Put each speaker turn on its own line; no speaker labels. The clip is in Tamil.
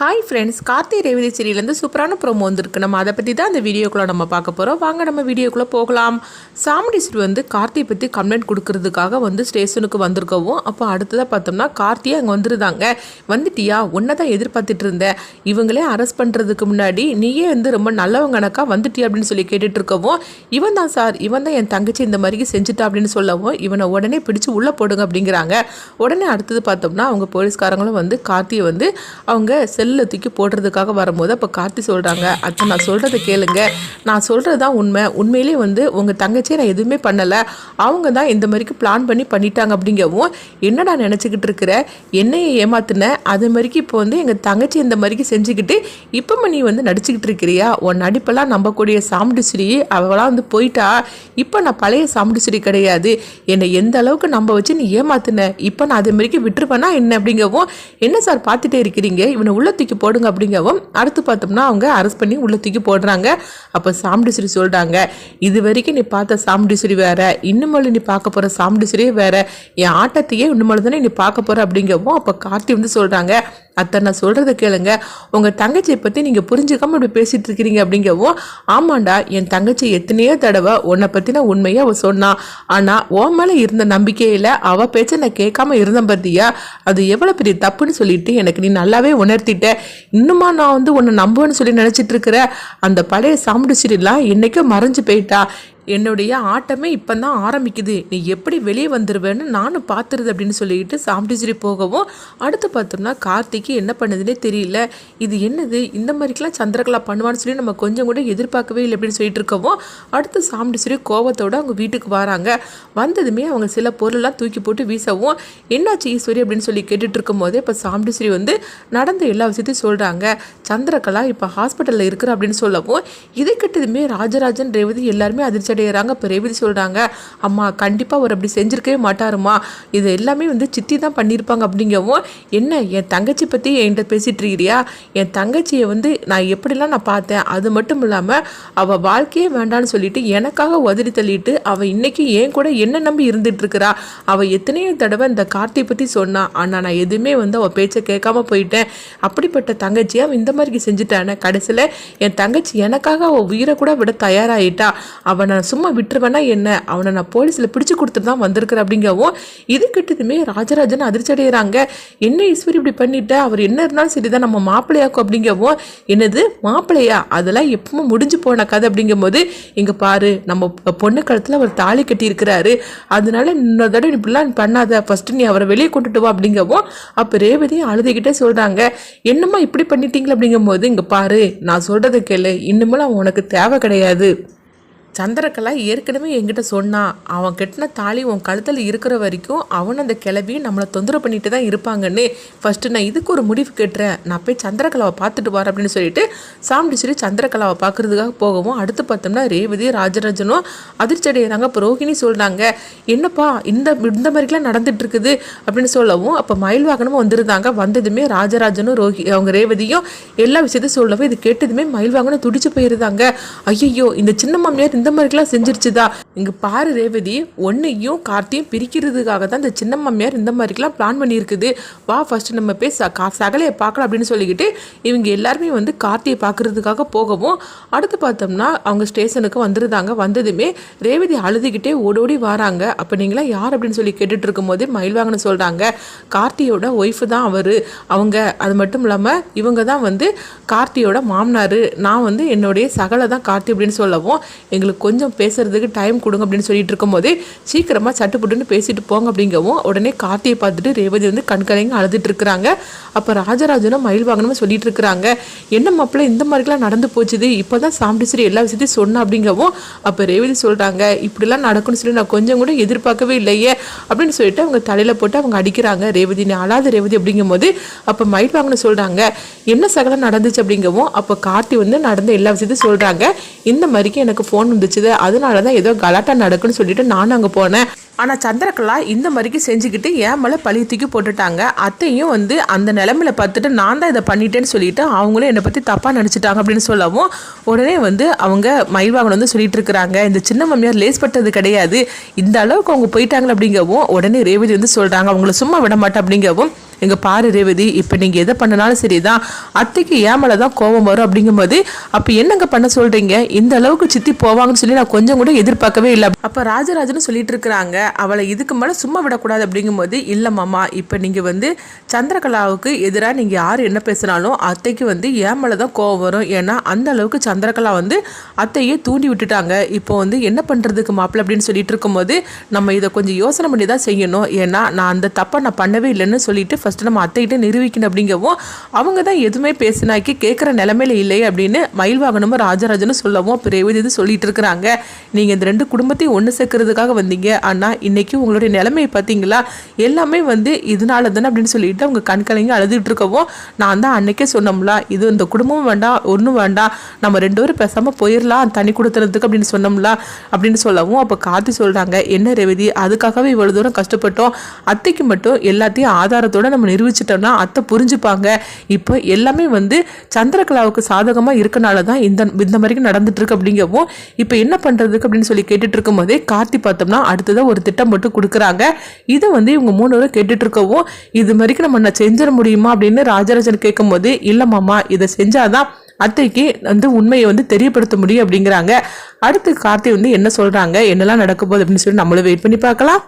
ஹாய் ஃப்ரெண்ட்ஸ் கார்த்தி ரேவதி சீரியலேருந்து சூப்பரான ப்ரோமோ வந்திருக்கு. நம்ம அதை பற்றி தான் அந்த வீடியோக்குள்ளே நம்ம பார்க்க போகிறோம் வாங்க நம்ம வீடியோக்குள்ளே போகலாம். சாமுண்டீஸ்வரி வந்து கார்த்தியை பற்றி கம்ப்ளைண்ட் கொடுக்கறதுக்காக வந்து ஸ்டேஷனுக்கு வந்திருக்கவும் அப்போ அடுத்ததாக பார்த்தோம்னா கார்த்தியை அங்கே வந்துருந்தாங்க வந்துட்டியா? உன்னை தான் எதிர்பார்த்துட்டு இருந்தேன் இவங்களே அரெஸ்ட் பண்ணுறதுக்கு முன்னாடி நீயே வந்து ரொம்ப நல்லவங்கனக்கா வந்துட்டியா அப்படின்னு சொல்லி கேட்டுட்டு இருக்கவும் இவன் தான் சார் இவன் தான் என் தங்கச்சி இந்த மாதிரி செஞ்சுட்டா அப்படின்னு சொல்லவும் இவனை உடனே பிடிச்சி உள்ளே போடுங்க அப்படிங்கிறாங்க. உடனே அடுத்தது பார்த்தோம்னா அவங்க போலீஸ்காரங்களும் வந்து கார்த்தியை வந்து அவங்க செல் செல்லில் தூக்கி போடுறதுக்காக வரும்போது அப்போ கார்த்தி சொல்கிறாங்க அத்தை நான் சொல்கிறத கேளுங்க. நான் சொல்கிறது தான் உண்மை. உண்மையிலே வந்து உங்கள் தங்கச்சியை நான் எதுவுமே பண்ணலை. அவங்க தான் இந்த மாதிரிக்கு பிளான் பண்ணி பண்ணிட்டாங்க அப்படிங்கவும் என்னடா நினச்சிக்கிட்டு இருக்கிற? என்னையை ஏமாத்தின? அது மாதிரிக்கு இப்போ வந்து எங்கள் தங்கச்சி இந்த மாதிரிக்கு செஞ்சுக்கிட்டு இப்போ நீ வந்து நடிச்சுக்கிட்டு இருக்கிறியா? உன் நடிப்பெல்லாம் நம்பக்கூடிய சாமுடிசிரி அவளாம் வந்து போயிட்டா? இப்போ நான் பழைய சாமுடிசிரி கிடையாது. என்னை எந்த அளவுக்கு நம்ப வச்சு நீ ஏமாத்தின? இப்போ நான் அதே மாதிரிக்கு விட்டுருப்பேனா என்ன அப்படிங்கவும் என்ன சார் பார்த்துட்டே இருக்கிறீங்க? இவனை உள்ள தூக்கி போடுங்க அப்படிங்கவும் அடுத்து பார்த்தோம்னா அவங்க அரெஸ்ட் பண்ணி உள்ள தூக்கி போடுறாங்க. அப்போ சாமுண்டீஸ்வரி சொல்கிறாங்க இது வரைக்கும் நீ பார்த்த சாமுண்டீஸ்வரி வேற இன்னுமொழி நீ பார்க்க போகிற சாமுண்டீஸ்வரியே வேற. என் ஆட்டத்தையே இன்னுமொழி தானே நீ பார்க்க போகிற அப்படிங்கவும் அப்போ கார்த்தி வந்து சொல்கிறாங்க அத்தை நான் சொல்கிறத கேளுங்க. உங்கள் தங்கச்சியை பற்றி நீங்கள் புரிஞ்சுக்காமல் இப்படி பேசிகிட்டு இருக்கிறீங்க அப்படிங்கவும் ஆமாண்டா என் தங்கச்சி எத்தனையோ தடவை உன்னை பற்றின உண்மையை அவள் சொன்னான் ஆனால் உன் மேலே இருந்த நம்பிக்கையில் அவள் பேச்சை நான் கேட்காம இருந்தேன் பார்த்தியா அது எவ்வளோ பெரிய தப்புன்னு சொல்லிட்டு எனக்கு நீ நல்லாவே உணர்த்திட்ட. இன்னுமா நான் வந்து உன்னை நம்புவேன்னு சொல்லி நினச்சிட்டு இருக்கிற அந்த பழைய சாமுடிச்சிரிலாம் என்னைக்கும் மறைஞ்சு போயிட்டா. என்னுடைய ஆட்டமே இப்போ தான் ஆரம்பிக்குது. நீ எப்படி வெளியே வந்துடுவேன்னு நானும் பார்த்துருது அப்படின்னு சொல்லிட்டு சாம்பிடிச்சிரி போகவும் அடுத்து பார்த்தோம்னா கார்த்திக்கு என்ன பண்ணுதுன்னே தெரியல. இது என்னது? இந்த மாதிரிக்கெல்லாம் சந்திரகலா பண்ணுவான்னு சொல்லி நம்ம கொஞ்சம் கூட எதிர்பார்க்கவே இல்லை அப்படின்னு சொல்லிட்டு இருக்கவும் அடுத்து சாம்பிடிச்சிரி கோவத்தோட அவங்க வீட்டுக்கு வராங்க. வந்ததுமே அவங்க சில பொருளெல்லாம் தூக்கி போட்டு வீசவும் என்னாச்சு ஈஸ்வரி? அப்படின்னு சொல்லி கேட்டுட்டு இருக்கும்போது இப்போ சாம்பிடிச்சிரி வந்து நடந்த எல்லா விஷயத்தையும் சொல்கிறாங்க சந்திரகலா இப்போ ஹாஸ்பிட்டலில் இருக்கிற அப்படின்னு சொல்லவும் இதை கிட்டதுமே ராஜராஜன் ரேவதி எல்லாருமே அதிர்ச்சி அடையிறாங்க. இப்போ ரேவதி சொல்கிறாங்க அம்மா கண்டிப்பாக அவர் அப்படி செஞ்சிருக்கவே மாட்டாருமா இது எல்லாமே வந்து சித்தி தான் பண்ணியிருப்பாங்க அப்படிங்கவும் என்ன என் தங்கச்சி பற்றி என்கிட்ட பேசிகிட்டு இருக்கிறியா? என் தங்கச்சியை வந்து நான் எப்படிலாம் நான் பார்த்தேன்? அது மட்டும் இல்லாமல் அவள் வாழ்க்கையே வேண்டான்னு சொல்லிட்டு எனக்காக உதறி தள்ளிட்டு அவள் இன்றைக்கி என் கூட என்ன நம்பி இருந்துட்டு இருக்கிறா? அவள் எத்தனையோ தடவை இந்த கார்த்தியை பற்றி சொன்னா ஆனால் நான் எதுவுமே வந்து அவள் பேச்சை கேட்காம போயிட்டேன். அப்படிப்பட்ட தங்கச்சியை அவன் இந்த மாதிரி செஞ்சுட்டானே. கடைசியில் என் தங்கச்சி எனக்காக அவள் உயிரை கூட விட தயாராகிட்டா அவனை சும்மா விட்டுருவேனா என்ன? அவனை நான் போலீஸில் பிடிச்சு கொடுத்துட்டு தான் வந்திருக்கிறேன் அப்படிங்கவும் இது கிட்டதுமே ராஜராஜன் அதிர்ச்சி அடைகிறாங்க என்ன ஈஸ்வரி இப்படி பண்ணிட்ட? அவர் என்ன இருந்தாலும் சரிதான் நம்ம மாப்பிள்ளையாக்கும் அப்படிங்கவும் என்னது மாப்பிள்ளையா? அதெல்லாம் எப்பவும் முடிஞ்சு போன கதை அப்படிங்கும்போது இங்கே பாரு நம்ம பொண்ணு கழுத்தில் அவர் தாலி கட்டியிருக்கிறாரு. அதனால இன்னொரு தடவை இப்படிலாம் பண்ணாத. ஃபஸ்ட்டு நீ அவரை வெளியே கொண்டுட்டு வா அப்படிங்கவும் அப்போ ரேவதியும் அழுதுகிட்டே சொல்கிறாங்க என்னம்மா இப்படி பண்ணிட்டீங்களா அப்படிங்கும்போது இங்கே பாரு நான் சொல்கிறத கேளு. இன்னுமெல்லாம் உனக்கு தேவை கிடையாது. சந்திரகலா ஏற்கனவே என்கிட்ட சொன்னான் அவன் கட்டின தாலி உன் கழுத்தில் இருக்கிற வரைக்கும் அவன் அந்த கிளவி நம்மளை தொந்தரவு பண்ணிட்டு தான் இருப்பாங்கன்னு. ஃபஸ்ட்டு நான் இதுக்கு ஒரு முடிவு கேட்டுறேன். நான் போய் சந்திரகலாவை பார்த்துட்டு வரேன் அப்படின்னு சொல்லிட்டு சாம்பிடிச்சிரி சந்திரகலாவை பார்க்குறதுக்காக போகவும் அடுத்து பார்த்தோம்னா ரேவதி ராஜராஜனும் அதிர்ச்சி அடைகிறாங்க அப்போ ரோஹிணி சொல்கிறாங்க என்னப்பா இந்த இந்த மாதிரிலாம் நடந்துட்டு இருக்குது அப்படின்னு சொல்லவும் அப்போ மயில் வாகனமும் வந்திருந்தாங்க. வந்ததுமே ராஜராஜனும் ரோஹி அவங்க ரேவதியும் எல்லா விஷயத்தையும் சொல்லவும் இது கேட்டதுமே மயில் வாகனம் துடிச்சு போயிருந்தாங்க. ஐயோ இந்த சின்ன மாமியார் இந்த மாதிரிலாம் செஞ்சிருச்சுதா? இங்க பாரு ரேவதி ஒன்னையும் கார்த்தியும் பிரிக்கிறதுக்காக தான் இந்த சின்ன மாமியார் இந்த மாதிரிலாம் பிளான் பண்ணியிருக்குது. வா ஃபர்ஸ்ட் நம்ம போய் ச கா சகலையை பார்க்கலாம் அப்படின்னு சொல்லிக்கிட்டு இவங்க எல்லாருமே வந்து கார்த்தியை பார்க்கறதுக்காக போகவும் அடுத்து பார்த்தோம்னா அவங்க ஸ்டேஷனுக்கு வந்துருந்தாங்க வந்ததுமே ரேவதி அழுதுகிட்டே ஓடோடி வராங்க. அப்போ நீங்களாம் யார் அப்படின்னு சொல்லி கேட்டுட்டு இருக்கும்போதே மயில் சொல்கிறாங்க கார்த்தியோட ஒய்ஃபு தான் அவர். அவங்க அது மட்டும் இல்லாமல் இவங்க தான் வந்து கார்த்தியோட மாமனார். நான் வந்து என்னுடைய சகலை தான் கார்த்தி அப்படின்னு சொல்லவும் எங்களுக்கு கொஞ்சம் பேசுறதுக்கு டைம் கொடுங்க அப்படின்னு சொல்லிட்டு இருக்கும்போது சீக்கிரமாக சட்டுப்புட்டுன்னு பேசிட்டு போங்க அப்படிங்கவும் உடனே கார்த்தியை பார்த்துட்டு ரேவதி வந்து கண்கலைங்க அழுதுட்டு இருக்கிறாங்க. அப்போ ராஜராஜனும் மயில் வாங்கணும்னு சொல்லிட்டு இருக்கிறாங்க. என்ன மாப்பிள்ள இந்த மாதிரிலாம் நடந்து போச்சுது? இப்போ தான் சாம்பிடிச்சரி எல்லா விஷயத்தையும் சொன்ன அப்படிங்கவும் அப்போ ரேவதி சொல்கிறாங்க இப்படிலாம் நடக்கும்னு சொல்லி நான் கொஞ்சம் கூட எதிர்பார்க்கவே இல்லையே அப்படின்னு சொல்லிட்டு அவங்க தலையில் போட்டு அவங்க அடிக்கிறாங்க. ரேவதி நீ அழாத ரேவதி அப்படிங்கும்போது அப்போ மயில் வாங்கணும் சொல்கிறாங்க என்ன சகலம் நடந்துச்சு? அப்படிங்கவும் அப்போ கார்த்தி வந்து நடந்த எல்லா விஷயத்தையும் சொல்கிறாங்க இந்த மாதிரிக்கு எனக்கு ஃபோன் இருந்துச்சு அதனால தான் ஏதோ கலாட்டா நடக்குன்னு சொல்லிட்டு நானும் அங்கே போனேன். ஆனால் சந்திரகலா இந்த மாதிரிக்கு செஞ்சுக்கிட்டு என் மேலே பழி தூக்கி போட்டுட்டாங்க. அத்தையும் வந்து அந்த நிலமையில பார்த்துட்டு நான் தான் இதை பண்ணிட்டேன்னு சொல்லிட்டு அவங்களும் என்னை பற்றி தப்பாக நினச்சிட்டாங்க அப்படின்னு சொல்லவும் உடனே வந்து அவங்க மயில்வாகன் வந்து சொல்லிட்டு இருக்கிறாங்க. இந்த சின்ன மாமியார் லேஸ் பட்டது கிடையாது. இந்த அளவுக்கு அவங்க போயிட்டாங்க அப்படிங்கவும் உடனே ரேவதி வந்து சொல்கிறாங்க அவங்கள சும்மா விட மாட்டேன் அப்படிங்கவும் எங்க பாரு ரேவதி இப்போ நீங்க எதை பண்ணனாலும் சரிதான். அத்தைக்கு ஏன் மேலே தான் கோபம் வரும் அப்படிங்கும்போது அப்ப என்னங்க பண்ண சொல்றீங்க? இந்த அளவுக்கு சித்தி போவாங்கன்னு சொல்லி நான் கொஞ்சம் கூட எதிர்பார்க்கவே இல்லை. அப்ப ராஜராஜன் சொல்லிட்டு இருக்கிறாங்க அவளை இதுக்கு மேல சும்மா விடக்கூடாது அப்படிங்கும்போது இல்ல மாமா இப்ப நீங்க வந்து சந்திரகலாவுக்கு எதிராக நீங்க யார் என்ன பேசினாலும் அத்தைக்கு வந்து ஏன் மேலே தான் கோபம் வரும். ஏன்னா அந்த அளவுக்கு சந்திரகலா வந்து அத்தையே தூண்டி விட்டுட்டாங்க. இப்போ வந்து என்ன பண்றதுக்கு மாப்பிள்ள அப்படின்னு சொல்லிட்டு இருக்கும்போது நம்ம இதை கொஞ்சம் யோசனை பண்ணி தான் செய்யணும். ஏன்னா நான் அந்த தப்பை நான் பண்ணவே இல்லைன்னு சொல்லிட்டு ஃபஸ்ட்டு நம்ம அத்தைகிட்ட நிரூபிக்கணும் அப்படிங்கவும் அவங்க தான் எதுவுமே பேசினாக்கி கேட்குற நிலமையில இல்லை அப்படின்னு மயில்வாகனமும் ராஜராஜனும் சொல்லவும் இப்போ ரேவதி இது சொல்லிட்டு இருக்கிறாங்க. நீங்கள் இந்த ரெண்டு குடும்பத்தையும் ஒன்று சேர்க்கறதுக்காக வந்தீங்க. ஆனால் இன்னைக்கு உங்களுடைய நிலைமையை பார்த்தீங்களா? எல்லாமே வந்து இதனால தானே அப்படின்னு சொல்லிட்டு அவங்க கண்கலைங்க அழுதுகிட்டு இருக்கவும் நான் தான் அன்னைக்கே சொன்னோம்ல இது இந்த குடும்பமும் வேண்டாம் ஒன்றும் வேண்டாம் நம்ம ரெண்டு பேரும் பேசாமல் போயிடலாம் தனி கொடுத்துறதுக்கு அப்படின்னு சொன்னோம்ல அப்படின்னு சொல்லவும் அப்போ காத்தி சொல்கிறாங்க என்ன ரேவதி அதுக்காகவே இவ்வளோ தூரம் கஷ்டப்பட்டோம். அத்தைக்கு மட்டும் எல்லாத்தையும் ஆதாரத்தோட நம்ம நிரூபிச்சிட்டோம்னா அத்தை புரிஞ்சுப்பாங்க. இப்போ எல்லாமே வந்து சந்திரகலாவுக்கு சாதகமாக இருக்கனால தான் இந்த இந்த மாதிரி நடந்துட்டு இருக்கு அப்படிங்கவும் இப்போ என்ன பண்ணுறதுக்கு அப்படின்னு சொல்லி கேட்டுட்டு இருக்கும்போதே கார்த்தி பார்த்தோம்னா அடுத்ததாக ஒரு திட்டம் மட்டும் கொடுக்குறாங்க. இதை வந்து இவங்க மூணு பேரும் கேட்டுட்டு இருக்கவும் இது மாதிரிக்கு நம்ம நான் செஞ்சிட முடியுமா அப்படின்னு ராஜராஜன் கேட்கும்போது இல்லை மாமா இதை செஞ்சாதான் அத்தைக்கு வந்து உண்மையை வந்து தெரியப்படுத்த முடியும் அப்படிங்கிறாங்க. அடுத்து கார்த்தி வந்து என்ன சொல்கிறாங்க என்னெல்லாம் நடக்க போகுது அப்படின்னு சொல்லி நம்மளும் வெயிட் பண்ணி பார்க்கலாம்.